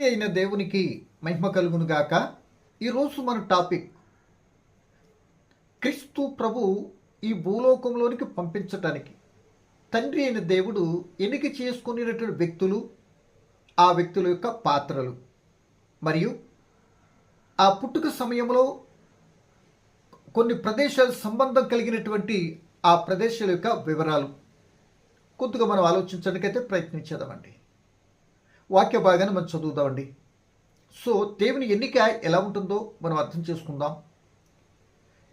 అయిన దేవునికి మహిమ కలుగును గాక. ఈరోజు మన టాపిక్ క్రీస్తు ప్రభు ఈ భూలోకంలోనికి పంపించటానికి. తండ్రి అయిన దేవుడు ఎన్నిక చేసుకునేటటువంటి వ్యక్తులు ఆ వ్యక్తుల యొక్క పాత్రలు. మరియు ఆ పుట్టుక సమయంలో కొన్ని ప్రదేశాల సంబంధం కలిగినటువంటి ఆ ప్రదేశాల యొక్క వివరాలు. కొద్దిగా మనం ఆలోచించడానికైతే ప్రయత్నించేదామండి వాక్య భాగాన్ని మనం చదువుదామండి. సో దేవుని ఎన్నిక ఎలా ఉంటుందో మనం అర్థం చేసుకుందాం.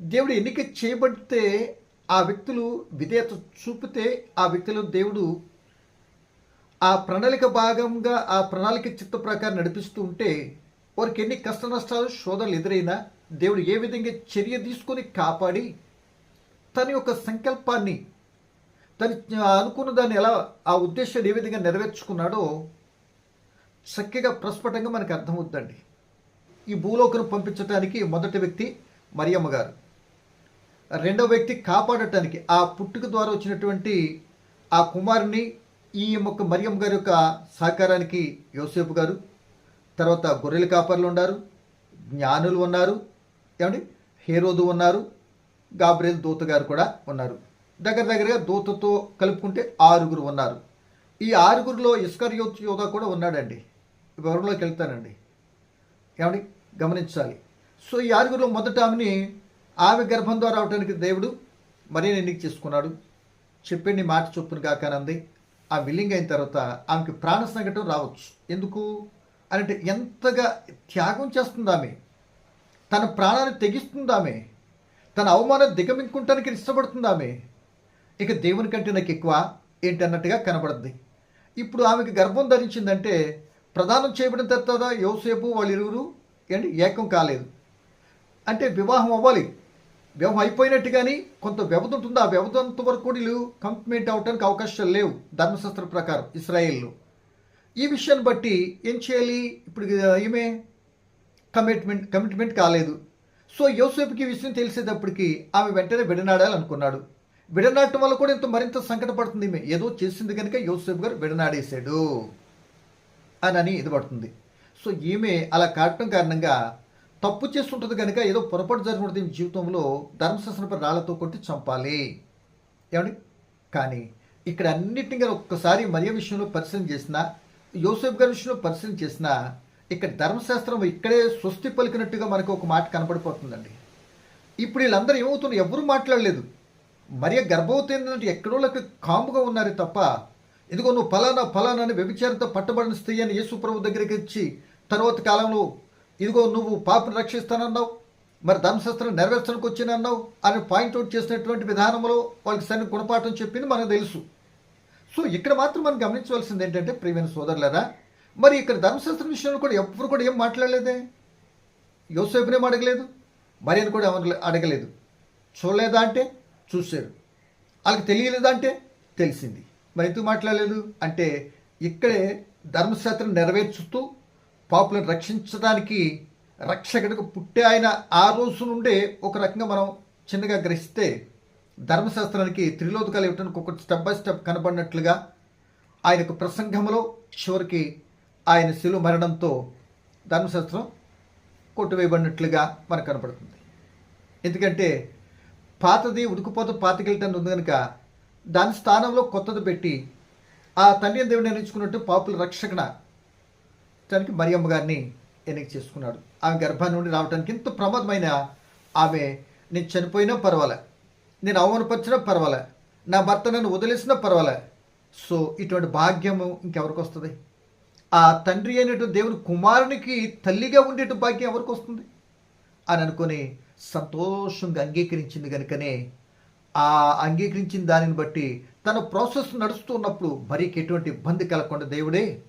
దేవుడు ఎన్నిక చేయబడితే ఆ వ్యక్తులు విధేయత చూపితే ఆ వ్యక్తులు దేవుడు ఆ ప్రణాళిక భాగంగా ఆ ప్రణాళిక చిత్త ప్రకారం నడిపిస్తూ ఉంటే వారికి ఎన్ని కష్ట నష్టాలు శోధనలు ఎదురైనా దేవుడు ఏ విధంగా చర్య తీసుకొని కాపాడి తన యొక్క సంకల్పాన్ని తను అనుకున్న దాన్ని ఎలా ఆ ఉద్దేశాన్ని ఏ విధంగా నెరవేర్చుకున్నాడో చక్కగా ప్రస్ఫుటంగా మనకు అర్థమవుతుందండి. ఈ భూలోకను పంపించడానికి మొదటి వ్యక్తి మరియమ్మ గారు. రెండవ వ్యక్తి కాపాడటానికి ఆ పుట్టుక ద్వారా వచ్చినటువంటి ఆ కుమారుని ఈ యొక్క మరియమ్మ గారి యొక్క సహకారానికి యోసేపు గారు తర్వాత గొర్రెల కాపర్లు ఉన్నారు జ్ఞానులు ఉన్నారు ఏమండి? హేరోదు ఉన్నారు గాబ్రేల్ దూత గారు కూడా ఉన్నారు. దగ్గర దగ్గరగా దూతతో కలుపుకుంటే ఆరుగురు ఉన్నారు. ఈ ఆరుగురిలో ఇస్కర్ యోత్ యోధ కూడా ఉన్నాడండి. వివరంలోకి వెళ్తానండి. ఏమని గమనించాలి. సో ఈ ఆరుగురిలో మొదట ఆమెని ఆమె గర్భం ద్వారా అవటానికి దేవుడు మరీ ఎన్నిక చేసుకున్నాడు. చెప్పండి మాట చొప్పున కాకానంది ఆ విల్లింగ్ అయిన తర్వాత ఆమెకి ప్రాణ సంఘటన రావచ్చు. ఎందుకు? అంటే ఎంతగా త్యాగం చేస్తుంది ఆమె. తన ప్రాణాన్ని తెగిస్తుంది ఆమె. తన అవమానం దిగమింకుంటానికి ఇష్టపడుతుంది ఆమె. ఇక దేవుని కంటే నాకు ఎక్కువ ఏంటన్నట్టుగా కనబడుద్ది. ఇప్పుడు ఆమెకి గర్భం ధరించిందంటే ప్రదానం చేయబడిన తర్వాత యోసేపు వాళ్ళు ఇరువురు ఏంటి? ఏకం కాలేదు. అంటే వివాహం అవ్వాలి. వివాహం అయిపోయినట్టు కానీ కొంత వ్యవధి ఉంటుంది. ఆ వ్యవధి అంత వరకు కూడా వీళ్ళు కంప్లీట్ అవడానికి అవకాశాలు లేవు ధర్మశాస్త్ర ప్రకారం ఇస్రాయేల్లో. ఈ విషయాన్ని బట్టి ఏం చేయాలి? ఇప్పుడు ఈమె కమిట్మెంట్ కమిట్మెంట్ కాలేదు. సో యోసేపుకి ఈ విషయం తెలిసేటప్పటికి ఆమె వెంటనే విడనాడాలనుకున్నాడు విడనాడటం వల్ల కూడా ఇంత మరింత సంకటపడుతుంది ఈమె ఏదో చేసింది కనుక యోసేపు గారు విడనాడేశాడు. అని అని ఇది పడుతుంది. సో ఈమె అలా కాటం కారణంగా తప్పు చేస్తుంటుంది కనుక ఏదో పొరపాటు జరుగుతుంది జీవితంలో ధర్మశాస్త్రంపై రాళ్ళతో కొట్టి చంపాలి. ఏమండి? కానీ ఇక్కడ అన్నిటినీ ఒక్కసారి మరియ విషయంలో పరిశీలన చేసిన యోసేఫ్ గారి విషయంలో పరిశీలన చేసిన ఇక్కడ ధర్మశాస్త్రం ఇక్కడే స్వస్తి పలికినట్టుగా మనకు ఒక మాట కనపడిపోతుందండి. ఇప్పుడు వీళ్ళందరూ ఏమవుతున్నారు? ఎవరు మాట్లాడలేదు. మరియ గర్భవతి ఏంటంటే ఎక్కడోళ్ళకి కాముగా ఉన్నారే తప్ప ఇదిగో నువ్వు ఫలానా ఫలానా అని వ్యభిచారంతో పట్టబడిన స్త్రీ అని యేసు ప్రభు దగ్గరికి వచ్చి తర్వాత కాలంలో ఇదిగో నువ్వు పాపను రక్షిస్తానన్నావు మరి ధర్మశాస్త్రం నెరవేర్చడానికి వచ్చినన్నావు అని పాయింట్అవుట్ చేసినటువంటి విధానంలో వాళ్ళకి సరైన గుణపాఠం చెప్పింది మనకు తెలుసు. సో ఇక్కడ మాత్రం మనం గమనించవలసింది ఏంటంటే ప్రియమైన సోదరులరా మరి ఇక్కడ ధర్మశాస్త్రం విషయంలో కూడా ఎవ్వరు కూడా ఏం మాట్లాడలేదే? యోసేపునేం అడగలేదు? మరి అని కూడా ఎవరు అడగలేదు? చూడలేదా అంటే? చూశారు. వాళ్ళకి తెలియలేదా అంటే? తెలిసింది. మరి ఎందుకు మాట్లాడలేదు? అంటే ఇక్కడే ధర్మశాస్త్రం నెరవేర్చుతూ పాపులను రక్షించడానికి రక్షకుడికి పుట్టే ఆయన ఆ రోజు నుండే ఒక రకంగా మనం చిన్నగా గ్రహిస్తే ధర్మశాస్త్రానికి త్రిలోదకాలు ఇవ్వడానికి ఒకటి స్టెప్ బై స్టెప్ కనబడినట్లుగా ఆయనకు ప్రసంగంలో చివరికి ఆయన శిలువ మరణంతో ధర్మశాస్త్రం కొట్టువేయబడినట్లుగా మనకు కనపడుతుంది. ఎందుకంటే పాతది ఉడుకుపోత పాతకెళ్ళటాన్ని ఉంది కనుక దాని స్థానంలో కొత్తది పెట్టి ఆ తండ్రి దేవుడిని నిర్ణయించుకున్నట్టు పాపుల రక్షకణ తనకి మరియమ్మ గారిని ఎన్నిక చేసుకున్నాడు. ఆమె గర్భాన్ని నుండి రావడానికి ఎంతో ప్రమాదమైన ఆమె నేను చనిపోయినా పర్వాలే నేను అవమానపరిచినా పర్వాలే నా భర్త నన్ను వదిలేసినా పర్వాలే. సో ఇటువంటి భాగ్యము ఇంకెవరికి వస్తుంది? ఆ తండ్రి అయినటువంటి దేవుని కుమారునికి తల్లిగా ఉండేటు భాగ్యం ఎవరికి వస్తుంది? అని అనుకొని సంతోషంగా అంగీకరించింది కనుకనే ఆ అంగీకరించిన దానిని బట్టి తన ప్రాసెస్ నడుస్తున్నప్పుడు మరీకి ఎటువంటి ఇబ్బంది కలగకుండా దేవుడే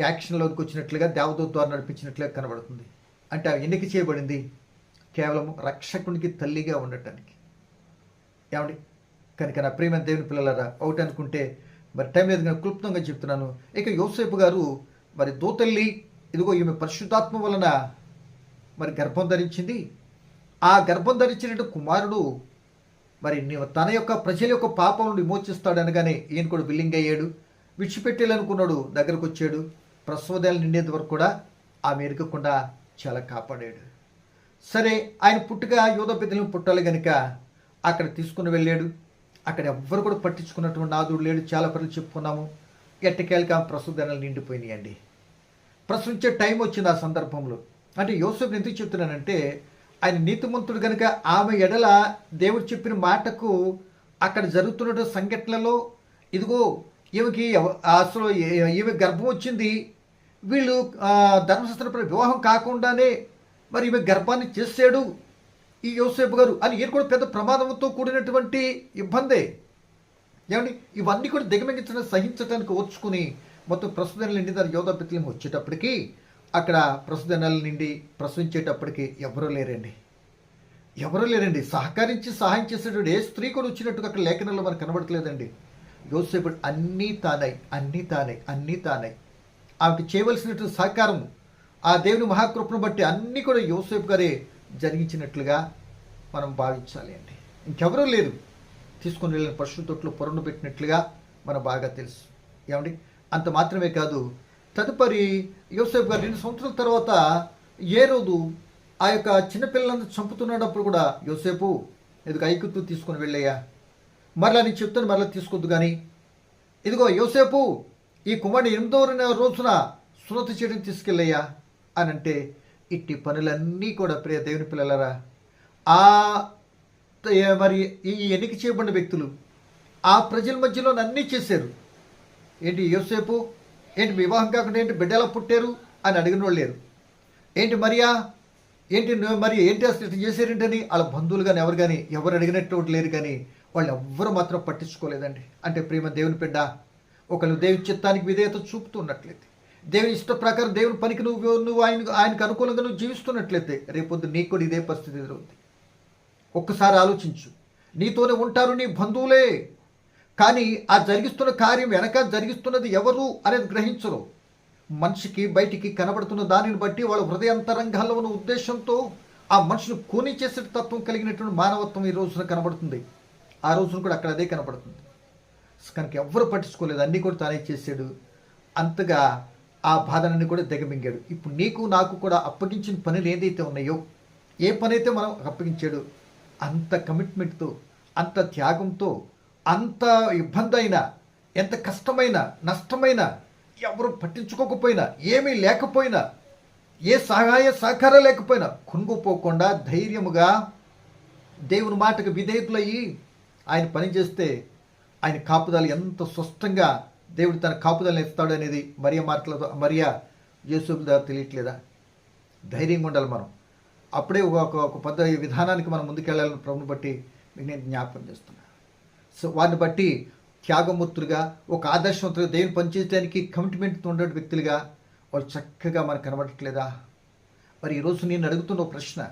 యాక్షన్లోకి వచ్చినట్లుగా దేవదూత ద్వారా నడిపించినట్లుగా కనబడుతుంది. అంటే ఆ ఎన్నిక చేయబడింది? కేవలం రక్షకునికి తల్లిగా ఉండటానికి. ఏమండి? కనుక నా ప్రేమ దేవుని పిల్లలరా ఒకటి అనుకుంటే మరి టైం లేదు కానీ క్లుప్తంగా చెప్తున్నాను. ఇక యోసేపు గారు మరి దూతల్లి ఇదిగో ఈమె పరిశుద్ధాత్మ వలన మరి గర్భం ధరించింది. ఆ గర్భం ధరించినట్టు కుమారుడు మరి తన యొక్క ప్రజల యొక్క పాపం నుండి విమోచిస్తాడు అనగానే ఈయన కూడా విల్లింగ్ అయ్యాడు. విడిచిపెట్టాలనుకున్నాడు దగ్గరకు వచ్చాడు. ప్రసవదేలు నిండేంత వరకు కూడా ఆమె ఎరగకుండా చాలా కాపాడాడు. సరే ఆయన పుట్టుక యోధ పెద్దలను పుట్టాలి కనుక అక్కడ తీసుకుని వెళ్ళాడు. అక్కడ ఎవ్వరు కూడా పట్టించుకున్నటువంటి నాదుడు లేడు. చాలా పనులు చెప్పుకున్నాము. ఎట్టకేళ్ళకి ఆమె ప్రసవదనాలు నిండిపోయినాయండి. ప్రసవించే టైం వచ్చింది ఆ సందర్భంలో. అంటే యోసేపు ఎందుకు చెప్తున్నానంటే ఆయన నీతిమంతుడు కనుక ఆమె ఎడల దేవుడు చెప్పిన మాటకు అక్కడ జరుగుతున్న సంఘటనలో ఇదిగో ఈమెకి అసలు ఈమె గర్భం వచ్చింది. వీళ్ళు ధర్మశాస్త్ర వివాహం కాకుండానే మరి ఈమె గర్భాన్ని చేసాడు ఈ యోసేపు గారు అని ఈయన కూడా పెద్ద ప్రమాదంతో కూడినటువంటి ఇబ్బందే. ఏమండి? ఇవన్నీ కూడా దిగమింగించడం సహించడానికి ఓర్చుకుని మొత్తం ప్రస్తుతం నిండి దాని యోధా పిత్లం వచ్చేటప్పటికి అక్కడ ప్రస్తుత నెల నిండి ప్రసవించేటప్పటికి ఎవరూ లేరండి. ఎవరూ లేరండి. సహకరించి సహాయం చేసేటప్పుడు ఏ స్త్రీ కూడా వచ్చినట్టుగా అక్కడ లేఖనంలో మనకు కనబడట్లేదండి. యోసేపుడు అన్నీ తానై అన్నీ తానై అన్నీ తానై. ఆమెకు చేయవలసినటువంటి సహకారం ఆ దేవుని మహాకృపను బట్టి అన్నీ కూడా యోసేపు గారే జరిగించినట్లుగా మనం భావించాలి అండి. ఇంకెవరూ లేరు. తీసుకుని వెళ్ళిన పశువు తొట్లు పొరను పెట్టినట్లుగా మనం బాగా తెలుసు. ఏమండి? అంత మాత్రమే కాదు తదుపరి యోసేఫ్ గారు రెండు సంవత్సరాల తర్వాత ఏ రోజు ఆ యొక్క చిన్నపిల్లలను చంపుతున్నప్పుడు కూడా యోసేపు ఇదిగో ఐకుతూ తీసుకొని వెళ్ళయ్యా. మరలా నేను చెప్తాను మరలా తీసుకొద్దు కానీ ఇదిగో యోసేపు ఈ కుమారుడు ఎనిమిదవ రోజున సున్నతి చేయడం తీసుకెళ్ళయ్యా. అని అంటే ఇట్టి పనులన్నీ కూడా ప్రియ దేవుని పిల్లలరా ఆ మరి ఈ ఎన్నిక చేయబడిన వ్యక్తులు ఆ ప్రజల మధ్యలో అన్నీ చేశారు. ఏంటి యోసేపు ఏంటి వివాహం కాకుండా ఏంటి బిడ్డ ఎలా పుట్టారు అని అడిగిన వాళ్ళు లేరు. ఏంటి మరియా? ఏంటి నువ్వు మరి ఏంటి అసలు ఇట్లా చేశారేంటని? వాళ్ళ బంధువులు కానీ ఎవరు కానీ ఎవరు అడిగినట్టు లేరు కానీ వాళ్ళు ఎవ్వరు మాత్రం పట్టించుకోలేదండి. అంటే ప్రేమ దేవుని బిడ్డ ఒకళ్ళు దేవుని చిత్తానికి విధేయత చూపుతున్నట్లయితే దేవుని ఇష్ట ప్రకారం దేవుని పనికి నువ్వు నువ్వు ఆయన ఆయనకు అనుకూలంగా నువ్వు జీవిస్తున్నట్లయితే రేపొద్దు నీకు కూడా ఇదే పరిస్థితి ఎదురవుతుంది ఒక్కసారి ఆలోచించు. నీతోనే ఉంటారు నీ బంధువులే. కానీ ఆ జరిగిస్తున్న కార్యం వెనక జరిగిస్తున్నది ఎవరు అనేది గ్రహించరు. మనిషికి బయటికి కనబడుతున్న దానిని బట్టి వాళ్ళ హృదయంతరంగాల్లో ఉన్న ఉద్దేశంతో ఆ మనిషిని కూని చేసే తత్వం కలిగినటువంటి మానవత్వం ఈ రోజున కనబడుతుంది. ఆ రోజున కూడా అక్కడ అదే కనబడుతుంది. కనుక ఎవ్వరు పట్టించుకోలేదు. అన్నీ కూడా తానే చేశాడు. అంతగా ఆ బాధనని కూడా దిగమింగాడు. ఇప్పుడు నీకు నాకు కూడా అప్పగించిన పనులు ఏదైతే ఉన్నాయో ఏ పనైతే మనం అప్పగించాడు అంత కమిట్మెంట్తో అంత త్యాగంతో అంత ఇబ్బంది అయినా ఎంత కష్టమైన నష్టమైన ఎవరు పట్టించుకోకపోయినా ఏమీ లేకపోయినా ఏ సహాయ సహకారం లేకపోయినా కొనుగోపోకుండా ధైర్యముగా దేవుని మాటకు విధేయతులయ్యి ఆయన పని చేస్తే ఆయన కాపుదల ఎంత స్పష్టంగా దేవుడు తన కాపుదలను ఇస్తాడు అనేది మరియ మాటలతో మరియా యేసుకు ద్వారా తెలియట్లేదా? ధైర్యంగా ఉండాలి మనం. అప్పుడే ఒక ఒక- పద్ధతి విధానానికి మనం ముందుకెళ్ళాలని ప్రభుని బట్టి మీకు నేను జ్ఞాపకం చేస్తున్నాను. వారిని బట్టి త్యాగమూర్తులుగా ఒక ఆదర్శవంతులుగా దేవుని పనిచేయడానికి కమిట్మెంట్తో ఉండే వ్యక్తులుగా వాళ్ళు చక్కగా మనకు కనబడట్లేదా? మరి ఈరోజు నేను అడుగుతున్న ఒక ప్రశ్న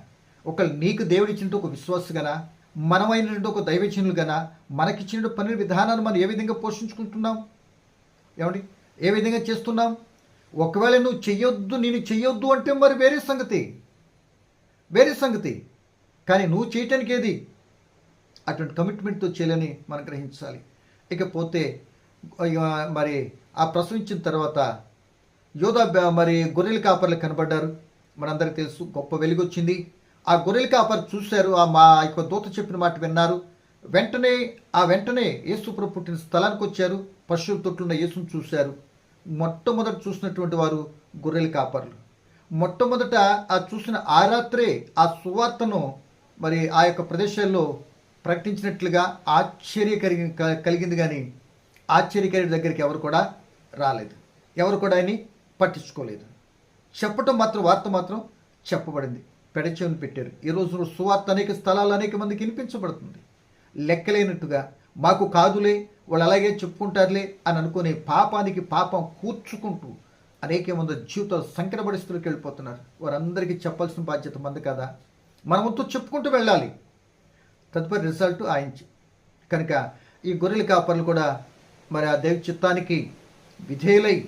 ఒకళ్ళు నీకు దేవుడు ఇచ్చినట్టు ఒక విశ్వాసగానా మనమైనటువంటి ఒక దైవచనులుగానా మనకిచ్చిన పని విధానాన్ని మనం ఏ విధంగా పోషించుకుంటున్నాం? ఏమండి? ఏ విధంగా చేస్తున్నాం? ఒకవేళ నువ్వు చెయ్యొద్దు నేను చెయ్యొద్దు అంటే మరి వేరే సంగతి. వేరే సంగతి. కానీ నువ్వు చేయటానికి ఏది? అటువంటి కమిట్మెంట్తో చేయాలని మనం గ్రహించాలి. ఇకపోతే మరి ఆ ప్రసవించిన తర్వాత యోధా మరి గొర్రెల కాపర్లు కనబడ్డారు. మనందరికీ తెలుసు గొప్ప వెలుగొచ్చింది. ఆ గొర్రెల కాపర్ చూశారు ఆ మా యొక్క దూత చెప్పిన మాట విన్నారు. వెంటనే ఆ వెంటనే యేసుప్రభు పుట్టిన స్థలానికి వచ్చారు. పశువుల తొట్టున్న యేసును చూశారు. మొట్టమొదట చూసినటువంటి వారు గొర్రెల కాపర్లు. మొట్టమొదట ఆ చూసిన ఆ రాత్రే ఆ సువార్తను మరి ఆ యొక్క ప్రదేశాల్లో ప్రకటించినట్లుగా ఆశ్చర్య కలిగి కలిగింది కానీ ఆశ్చర్యకరి దగ్గరికి ఎవరు కూడా రాలేదు. ఎవరు కూడా ఆయన్ని పట్టించుకోలేదు. చెప్పటం మాత్రం వార్త మాత్రం చెప్పబడింది. పెడచెవిని పెట్టారు. ఈ రోజు సువార్త అనేక స్థలాలు అనేక మందికి వినిపించబడుతుంది. లెక్కలేనట్టుగా మాకు కాదులే వాళ్ళు అలాగే చెప్పుకుంటారులే అని అనుకునే పాపానికి పాపం కూర్చుకుంటూ అనేక మంది జీవితాలు సంకటపడి వెళ్ళిపోతున్నారు. వారందరికీ చెప్పాల్సిన బాధ్యత మంది కదా? మనమంతా చెప్పుకుంటూ వెళ్ళాలి. తదుపరి రిజల్ట్ ఆయించి. కనుక ఈ గొర్రెల కాపర్లు కూడా మరి ఆ దేవి చిత్తానికి విధేయులై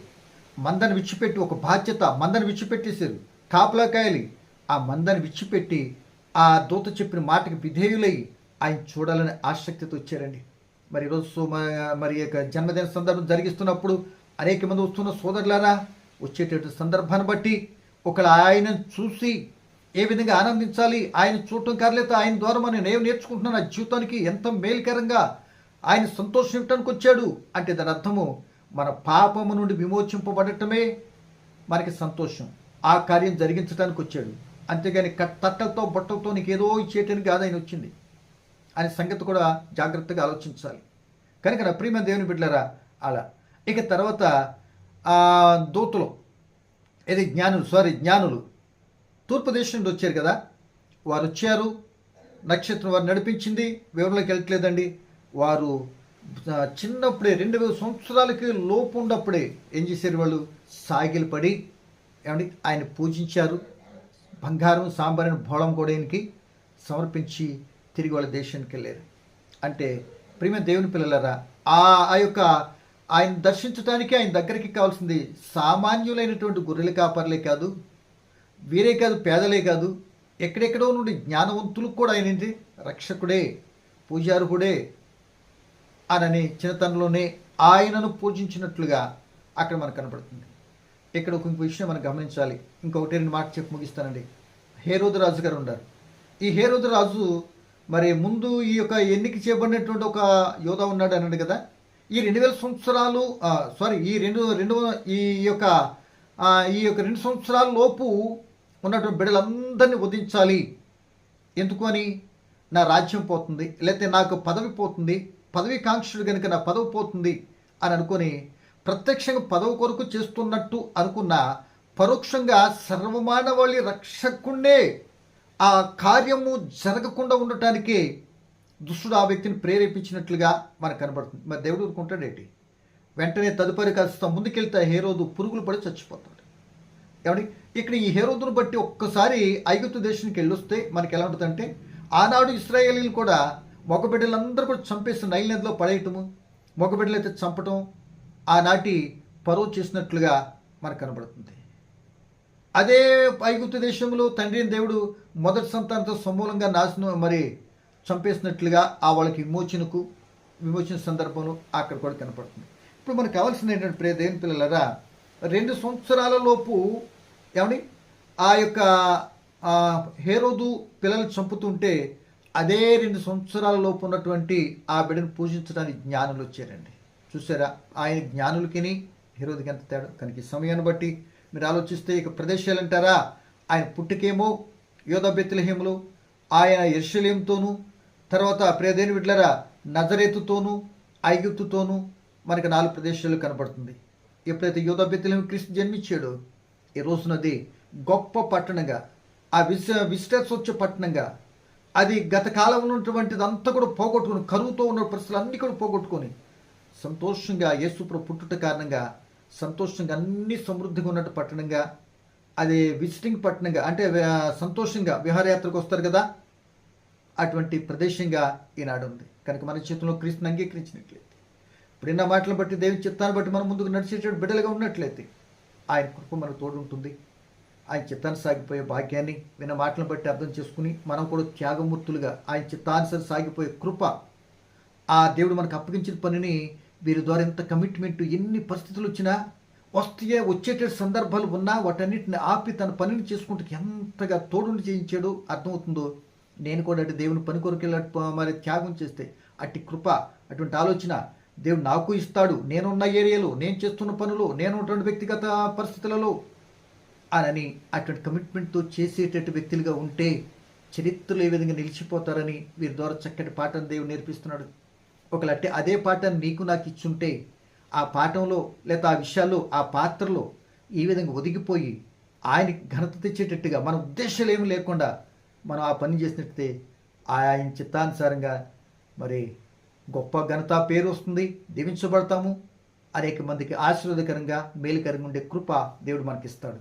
మందను విచ్చిపెట్టి ఒక బాధ్యత మందని విడిచిపెట్టేశారు. కాపలాకాయలి ఆ మందని విచ్చిపెట్టి ఆ దూత చెప్పిన మాటకి విధేయులై ఆయన చూడాలని ఆసక్తితో వచ్చారండి. మరి ఈరోజు సో- మరి యొక్క జన్మదిన సందర్భం జరిగిస్తున్నప్పుడు అనేక మంది వస్తున్న సోదరులారా వచ్చేటటువంటి సందర్భాన్ని బట్టి ఒకళ్ళు ఆయనను చూసి ఏ విధంగా ఆనందించాలి? ఆయన చూడటం కారలేదు ఆయన ద్వారా మనం ఏం నేర్చుకుంటున్నాను ఆ జీవితానికి ఎంత మేలుకరంగా ఆయన సంతోషం వచ్చాడు? అంటే దాని అర్థము మన పాపము నుండి విమోచింపబడటమే మనకి సంతోషం. ఆ కార్యం జరిగించడానికి వచ్చాడు. అంతేగాని తట్టలతో బట్టలతో నీకు ఏదో ఇచ్చేయటానికి కాదు ఆయన వచ్చింది. అనే సంగతి కూడా జాగ్రత్తగా ఆలోచించాలి. కనుక నా ప్రియమైన దేవుని బిడ్డలరా అలా. ఇక తర్వాత దూతలు ఏది జ్ఞానులు సారీ జ్ఞానులు. తూర్పు దేశం నుండి వచ్చారు కదా వారు వచ్చారు నక్షత్రం వారు నడిపించింది వివరంలోకి వెళ్ళట్లేదండి. వారు చిన్నప్పుడే రెండు వేల సంవత్సరాలకి లోపు ఉన్నప్పుడే ఏం చేశారు వాళ్ళు? సాగిలు పడి ఏమండి ఆయన పూజించారు. బంగారం సాంబారిని భోళం కూడా సమర్పించి తిరిగి వాళ్ళ దేశానికి వెళ్ళారు. అంటే ప్రేమ దేవుని పిల్లలరా ఆ ఆ యొక్క ఆయన దర్శించడానికి ఆయన దగ్గరికి కావాల్సింది సామాన్యులైనటువంటి గొర్రెల కాపర్లే కాదు వీరే కాదు పేదలే కాదు. ఎక్కడెక్కడో నుండి జ్ఞానవంతులకు కూడా ఆయన ఏంటి రక్షకుడే పూజారుహుడే అనని చిన్నతనంలోనే ఆయనను పూజించినట్లుగా అక్కడ మనకు కనపడుతుంది. ఇక్కడ ఒక ఇంకో విషయం మనం గమనించాలి. ఇంకొకటి రెండు మాట చెప్పి ముగిస్తానండి. హేరోదు రాజు గారు ఉన్నారు. ఈ హేరోదు రాజు మరి ముందు ఈ యొక్క ఎన్నిక చేయబడినటువంటి ఒక యోధ ఉన్నాడు అన్నాడు కదా. ఈ రెండు వేల సంవత్సరాలు సారీ ఈ రెండు రెండు ఈ యొక్క ఈ యొక్క రెండు సంవత్సరాల లోపు ఉన్నటువంటి బిడ్డలందరినీ ఉదించాలి ఎందుకు అని? నా రాజ్యం పోతుంది లేకపోతే నాకు పదవి పోతుంది పదవి కాంక్షుడు కనుక నా పదవి పోతుంది అని అనుకొని ప్రత్యక్షంగా పదవి కొరకు చేస్తున్నట్టు అనుకున్న పరోక్షంగా సర్వమానవాళి రక్షకుండే ఆ కార్యము జరగకుండా ఉండటానికి దుష్టుడు ఆ వ్యక్తిని ప్రేరేపించినట్లుగా మనకు కనబడుతుంది. మరి దేవుడు ఊరుకుంటాడేటి? వెంటనే తదుపరి కాస్త ముందుకెళ్తే హేరోదు పురుగులు పడి చచ్చిపోతాడు. ఏమండి? ఇక్కడ ఈ హేరోదును బట్టి ఒక్కసారి ఐగుప్తు దేశానికి వెళ్ళొస్తే మనకి ఎలా ఉంటుందంటే ఆనాడు ఇస్రాయేలీలు కూడా మగబిడ్డలందరూ కూడా చంపేసి నైల్ నదిలో పడేయటము మగబిడ్డలు అయితే చంపటం ఆనాటి పరువు చేసినట్లుగా మనకు కనబడుతుంది. అదే ఐగుప్తు దేశంలో తండ్రి దేవుడు మొదటి సంతానంతో సమూలంగా నాశనం మరి చంపేసినట్లుగా ఆ వాళ్ళకి విమోచనకు విమోచన సందర్భంలో అక్కడ కూడా కనపడుతుంది. ఇప్పుడు మనకు కావాల్సిన ఏంటంటే ప్రియ దేవుని పిల్లలరా రెండు సంవత్సరాల లోపు ఏమని ఆ యొక్క హేరోదు పిల్లల్ని చంపుతుంటే అదే రెండు సంవత్సరాల లోపు ఉన్నటువంటి ఆ బిడ్డను పూజించడానికి జ్ఞానులు వచ్చారండి. చూసారా? ఆయన జ్ఞానులకిని హీరోదికి ఎంత తేడా? కనుక సమయాన్ని బట్టి. మీరు ఆలోచిస్తే ఇక ప్రదేశాలు అంటారా? ఆయన పుట్టుకేమో యోధబెత్తులహేములు ఆయన ఎర్షలేంతోనూ తర్వాత ప్రియదేని విడ్లరా నజరేతుతోనూ ఐగుప్తుతోనూ మనకి నాలుగు ప్రదేశాలు కనపడుతుంది ఎప్పుడైతే యోధ బెత్తలేమి క్రీస్తు జన్మించాడో ఈ రోజునది గొప్ప పట్టణంగా ఆ విశ విజిటర్స్ వచ్చే పట్టణంగా అది గత కాలంలో ఉన్నటువంటిది అంతా కూడా పోగొట్టుకుని కరువుతో ఉన్న పరిస్థితులు అన్ని కూడా పోగొట్టుకొని సంతోషంగా యేసుప్రభు పుట్టుట కారణంగా సంతోషంగా అన్ని సమృద్ధిగా ఉన్నట్టు పట్టణంగా అది విజిటింగ్ పట్టణంగా అంటే సంతోషంగా విహారయాత్రకు వస్తారు కదా అటువంటి ప్రదేశంగా ఈనాడు ఉంది కనుక మన చేతిలో క్రీస్తుని అంగీకరించినట్లే. ఇప్పుడున్న మాటలు బట్టి దేవుని చిత్తాన్ని బట్టి మనం ముందుకు నడిచేటువంటి బిడ్డలుగా ఉన్నట్లయితే ఆయన కృప మనకు తోడు ఉంటుంది ఆయన చిత్తాన్ని సాగిపోయే భాగ్యాన్ని విన్న మాటలను బట్టి అర్థం చేసుకుని మనం కూడా త్యాగమూర్తులుగా ఆయన చిత్తానుసరి సాగిపోయే కృప ఆ దేవుడు మనకు అప్పగించిన పనిని వీరి ద్వారా ఎంత కమిట్మెంట్ ఎన్ని పరిస్థితులు వచ్చినా వస్తే వచ్చేట సందర్భాలు ఉన్నా వాటన్నిటిని ఆపి తన పనిని చేసుకుంటూ ఎంతగా తోడుని చేయించాడో అర్థమవుతుందో నేను కూడా అటు దేవుని పని కొరకు మరి త్యాగం చేస్తే అట్టి కృప అటువంటి ఆలోచన దేవుడు నాకు ఇస్తాడు. నేనున్న ఏరియాలో నేను చేస్తున్న పనులు నేను ఉన్నటువంటి వ్యక్తిగత పరిస్థితులలో అని అటువంటి కమిట్మెంట్తో చేసేటట్టు వ్యక్తులుగా ఉంటే చరిత్రలో ఏ విధంగా నిలిచిపోతారని వీరి ద్వారా చక్కటి పాఠం దేవుడు నేర్పిస్తున్నాడు. ఒకలాంటి అంటే అదే పాఠం నీకు నాకు ఇచ్చుంటే ఆ పాఠంలో లేదా ఆ విషయాల్లో ఆ పాత్రలో ఈ విధంగా ఒదిగిపోయి ఆయనకి ఘనత తెచ్చేటట్టుగా మన ఉద్దేశాలు ఏమి లేకుండా మనం ఆ పని చేసినట్టే ఆయన చిత్తానుసారంగా మరి గొప్ప ఘనత పేరు వస్తుంది. దీవించబడతాము. అనేక మందికి ఆశీర్వాదకరంగా మేలుకరంగా ఉండే కృప దేవుడు మనకిస్తాడు.